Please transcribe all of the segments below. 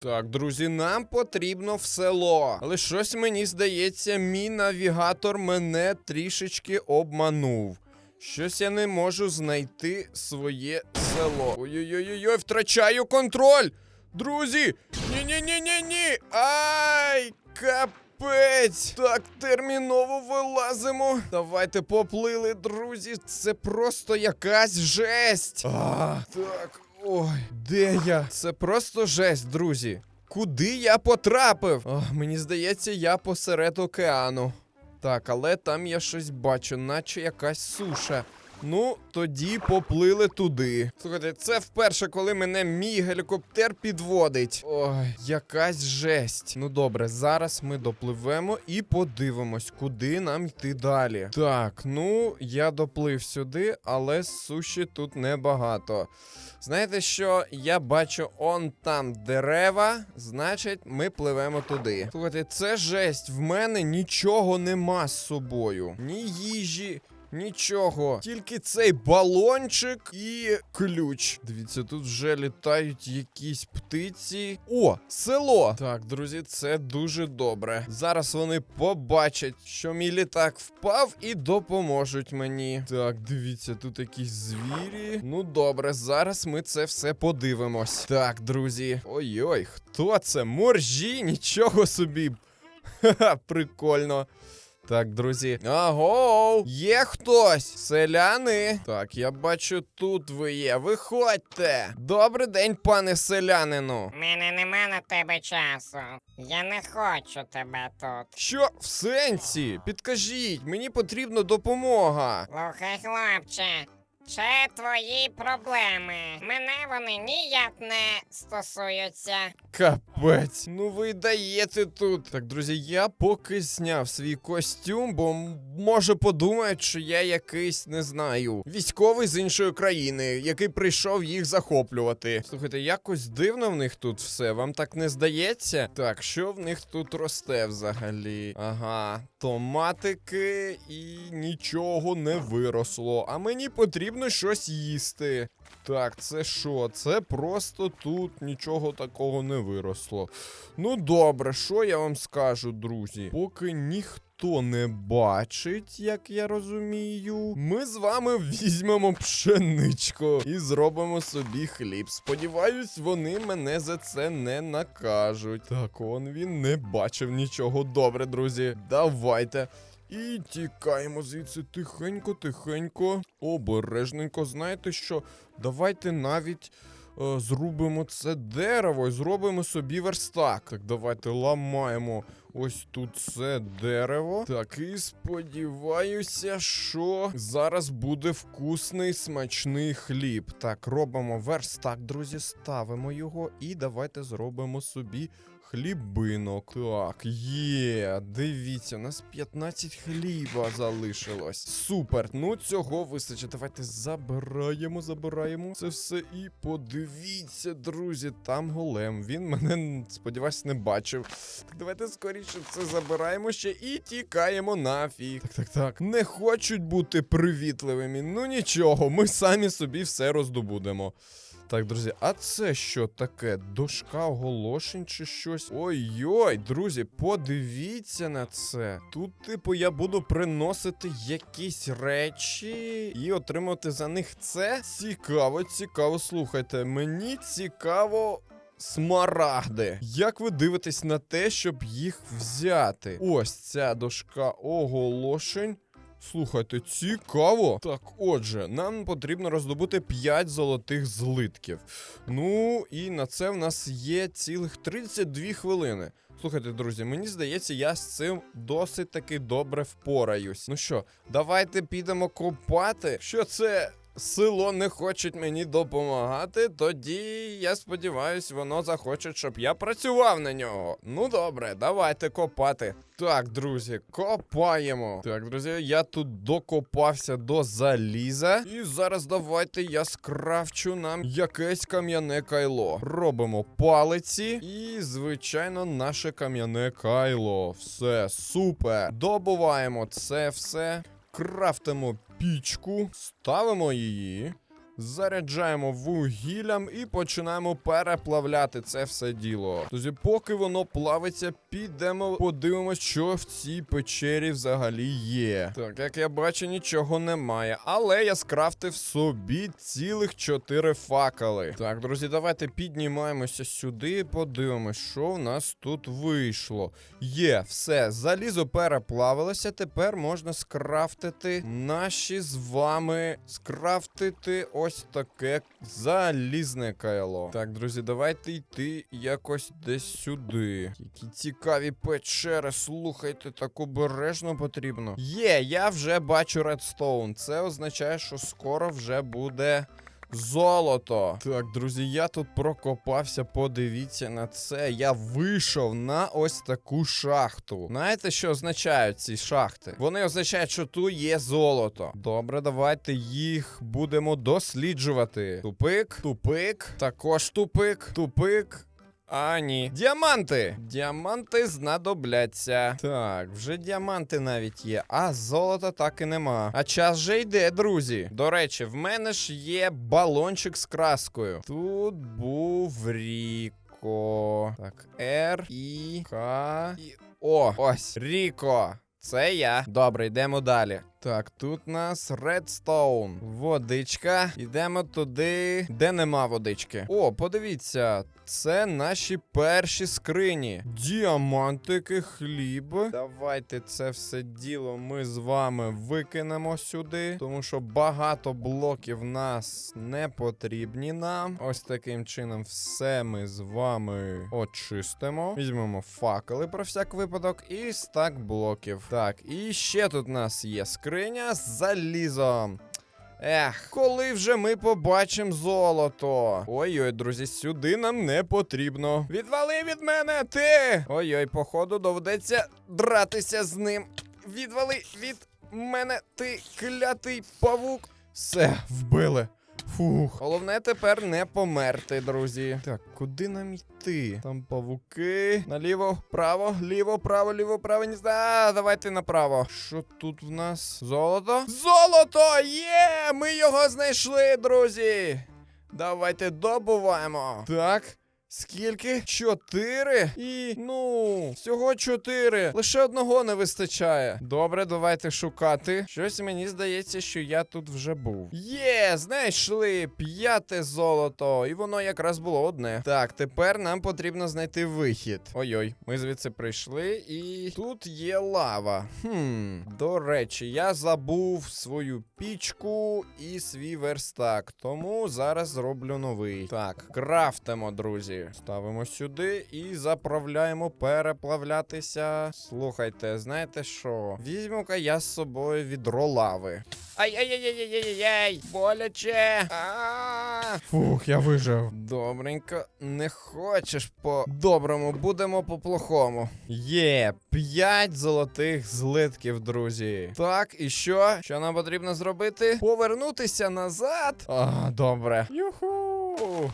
Так, друзі, нам потрібно в село. Але щось мені здається, мій навігатор мене трішечки обманув. Щось я не можу знайти своє село. Ой-ой-ой, втрачаю контроль! Друзі! Ні-ні-ні-ні-ні! Ай! Капець! Так, терміново вилазимо. Давайте поплили, друзі. Це просто якась жесть. А, так, ой, де я? Це просто жесть, друзі. Куди я потрапив? О, мені здається, я посеред океану. Так, але там я щось бачу, наче якась суша. Ну, тоді поплили туди. Слухайте, це вперше, коли мене мій гелікоптер підводить. Ой, якась жесть. Ну добре, зараз ми допливемо і подивимось, куди нам йти далі. Так, ну я доплив сюди, але суші тут небагато. Знаєте що? Я бачу он там дерева, значить, ми пливемо туди. Слухайте, це жесть. В мене нічого нема з собою. Ні їжі. Нічого, тільки цей балончик і ключ. Дивіться, тут вже літають якісь птиці. О, село! Так, друзі, це дуже добре. Зараз вони побачать, що мій літак впав, і допоможуть мені. Так, дивіться, тут якісь звірі. Ну добре, зараз ми це все подивимось. Так, друзі. Ой-ой, хто це? Моржі? Нічого собі. Ха-ха, прикольно. Так, друзі. Аго! Є хтось! Селяни. Так, я бачу, тут ви є. Виходьте. Добрий день, пане селянину. Мене нема на тебе часу. Я не хочу тебе тут. Що в сенсі? Підкажіть, мені потрібна допомога. Слухай, хлопче, це твої проблеми. Мене вони ніяк не стосуються. Капець, ну ви даєте тут. Так, друзі, я поки зняв свій костюм, бо може подумають, що я якийсь, не знаю, військовий з іншої країни, який прийшов їх захоплювати. Слухайте, якось дивно в них тут все. Вам так не здається? Так, що в них тут росте взагалі? Ага, томатики і нічого не виросло. А мені потрібно щось їсти. Так, це що? Це просто тут нічого такого не виросло. Ну добре, що я вам скажу, друзі? Поки ніхто не бачить, як я розумію, ми з вами візьмемо пшеничку і зробимо собі хліб. Сподіваюсь, вони мене за це не накажуть. Так, он він не бачив нічого. Добре, друзі. Давайте. І тікаємо звідси тихенько, тихенько, обережненько. Знаєте що? Давайте навіть е, зрубимо це дерево і зробимо собі верстак. Так, давайте ламаємо ось тут це дерево. Так, і сподіваюся, що зараз буде вкусний смачний хліб. Так, робимо верстак, друзі, ставимо його і давайте зробимо собі. Хлібинок. Так, є. Дивіться, у нас 15 хліба залишилось. Супер. Ну цього вистачить. Давайте забираємо, забираємо це все. І подивіться, друзі, там голем. Він мене, сподіваюсь, не бачив. Так, давайте скоріше це забираємо ще і тікаємо нафіг. Так, так, так. Не хочуть бути привітливими. Ну нічого, ми самі собі все роздобудемо. Так, друзі, а це що таке? Дошка оголошень чи щось? Ой-ой, друзі, подивіться на це. Тут, типу, я буду приносити якісь речі і отримати за них це. Цікаво, цікаво, слухайте. Мені цікаво. Смарагди. Як ви дивитесь на те, щоб їх взяти? Ось ця дошка оголошень. Слухайте, цікаво. Так, отже, нам потрібно роздобути 5 золотих злитків. Ну, і на це в нас є цілих 32 хвилини. Слухайте, друзі, мені здається, я з цим досить таки добре впораюсь. Ну що, давайте підемо копати. Що це? Село не хочуть мені допомагати, тоді я сподіваюсь, воно захоче, щоб я працював на нього. Ну добре, давайте копати. Так, друзі, копаємо. Так, друзі, я тут докопався до заліза. І зараз давайте я скрафчу нам якесь кам'яне кайло. Робимо палиці і, звичайно, наше кам'яне кайло. Все, супер. Добуваємо це все. Крафтимо пічку, ставимо її. Заряджаємо вугіллям і починаємо переплавляти це все діло. Друзі, поки воно плавиться, підемо подивимось, що в цій печері взагалі є. Так, як я бачу, нічого немає. Але я скрафтив собі цілих чотири факели. Так, друзі, давайте піднімаємося сюди, подивимось, що в нас тут вийшло. Є, все, залізо переплавилося. Тепер можна скрафтити наші з вами скрафтити ось таке залізне кайло. Так, друзі, давайте йти якось десь сюди. Які цікаві печери, слухайте, так обережно потрібно. Є, я вже бачу редстоун. Це означає, що скоро вже буде. Золото. Так, друзі, я тут прокопався. Подивіться на це. Я вийшов на ось таку шахту. Знаєте, що означають ці шахти? Вони означають, що тут є золото. Добре, давайте їх будемо досліджувати. Тупик, тупик, також тупик, тупик. А, ні. Діаманти! Діаманти знадобляться. Так, вже діаманти навіть є, а золота так і нема. А час же йде, друзі. До речі, в мене ж є балончик з краскою. Тут був Ріко. Так, Р, І, К. І. О, ось. Ріко. Це я. Добре, йдемо далі. Так, тут у нас редстоун. Водичка. Йдемо туди, де нема водички. О, подивіться, це наші перші скрині. Діамантики, хліб. Давайте це все діло ми з вами викинемо сюди, тому що багато блоків нас не потрібні нам. Ось таким чином все ми з вами очистимо. Візьмемо факели про всяк випадок і стак блоків. Так, і ще тут у нас є скриня з залізом. Ех, коли вже ми побачимо золото. Ой-ой, друзі, сюди нам не потрібно. Відвали від мене, ти! Ой-ой, походу, доведеться дратися з ним. Відвали від мене, ти клятий павук. Все, вбили. Фух. Головне тепер не померти, друзі. Так, куди нам йти? Там павуки. Наліво, право, ліво, право, ліво, право, не знаю. А, давайте направо. Що тут в нас? Золото? Золото! Є! Ми його знайшли, друзі! Давайте добуваємо. Так. Скільки? Чотири? І ну, всього чотири. Лише одного не вистачає. Добре, давайте шукати. Щось мені здається, що я тут вже був. Є, знайшли п'яте золото, і воно якраз було одне. Так, тепер нам потрібно знайти вихід. Ой-ой, ми звідси прийшли, і тут є лава. Хм, до речі, я забув свою пічку і свій верстак, тому зараз зроблю новий. Так, крафтимо, друзі. Ставимо сюди і заправляємо переплавлятися. Слухайте, знаєте що? Візьму-ка я з собою відро лави. Ай-яй-яй-яй-яй-яй! Боляче! Фух, я вижив. Добренько, не хочеш по-доброму, будемо по-плохому. Є, п'ять золотих злитків, друзі. Так, і що? Що нам потрібно зробити? Повернутися назад? А, добре. Юху.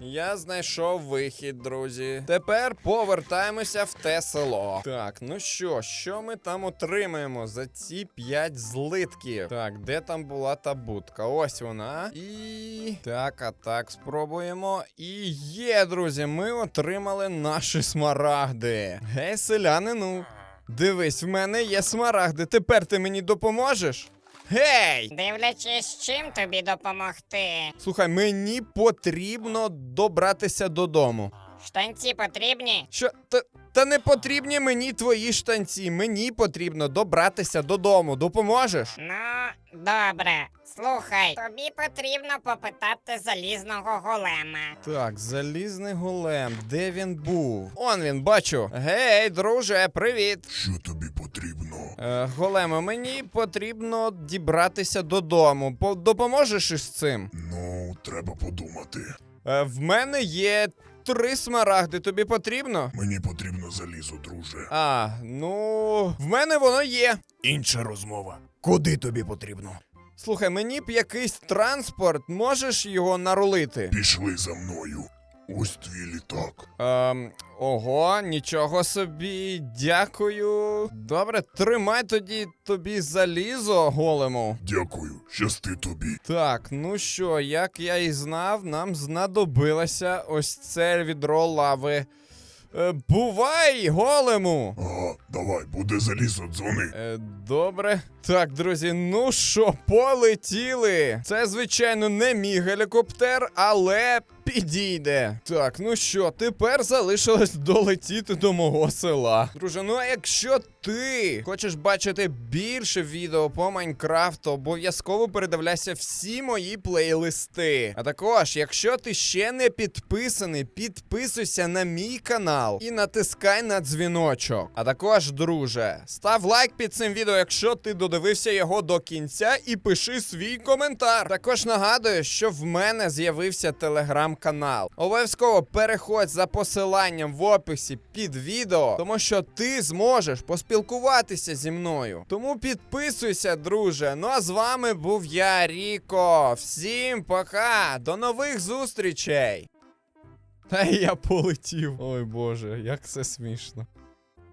Я знайшов вихід, друзі. Тепер повертаємося в те село. Так, ну що, що ми там отримаємо за ці п'ять злитків? Так, де там була та будка? Ось вона. І. Так, а так спробуємо. І є, друзі, ми отримали наші смарагди. Гей, селянину. Дивись, в мене є смарагди. Тепер ти мені допоможеш? Гей! Дивлячись, чим тобі допомогти. Слухай, мені потрібно добратися додому. Штанці потрібні? Що та, та не потрібні мені твої штанці. Мені потрібно добратися додому. Допоможеш? Ну, добре. Слухай, тобі потрібно попитати залізного голема. Так, залізний голем. Де він був? Он він, бачу. Гей, друже, привіт. Що тобі потрібно? Е, големе, мені потрібно дібратися додому. По- допоможеш із цим? Ну, треба подумати. Е, в мене є три смарагди. Тобі потрібно? Мені потрібно залізо, друже. А, ну, в мене воно є. Інша розмова. Куди тобі потрібно? Слухай, мені б якийсь транспорт, можеш його нарулити? Пішли за мною. Ось твій літак. Ем, ого, нічого собі, дякую. Добре, тримай тоді тобі залізо голему. Дякую, щасти тобі. Так, ну що, як я і знав, нам знадобилося ось це відро лави. Е, бувай, голему! Ага, давай, буде залізо, дзвони. Е, добре. Так, друзі, ну що, полетіли. Це, звичайно, не мій гелікоптер, але підійде. Так, ну що, тепер залишилось долетіти до мого села. Друже, ну а якщо ти хочеш бачити більше відео по Майнкрафту, обов'язково передивляйся всі мої плейлисти. А також, якщо ти ще не підписаний, підписуйся на мій канал і натискай на дзвіночок. А також, друже, став лайк під цим відео, якщо ти додивився його до кінця, і пиши свій коментар. Також нагадую, що в мене з'явився телеграм-канал. Обов'язково переходь за посиланням в описі під відео, тому що ти зможеш поспілкуватися зі мною. Тому підписуйся, друже. Ну а з вами був я, Ріко. Всім пока, до нових зустрічей. Та я полетів. Ой боже, як це смішно.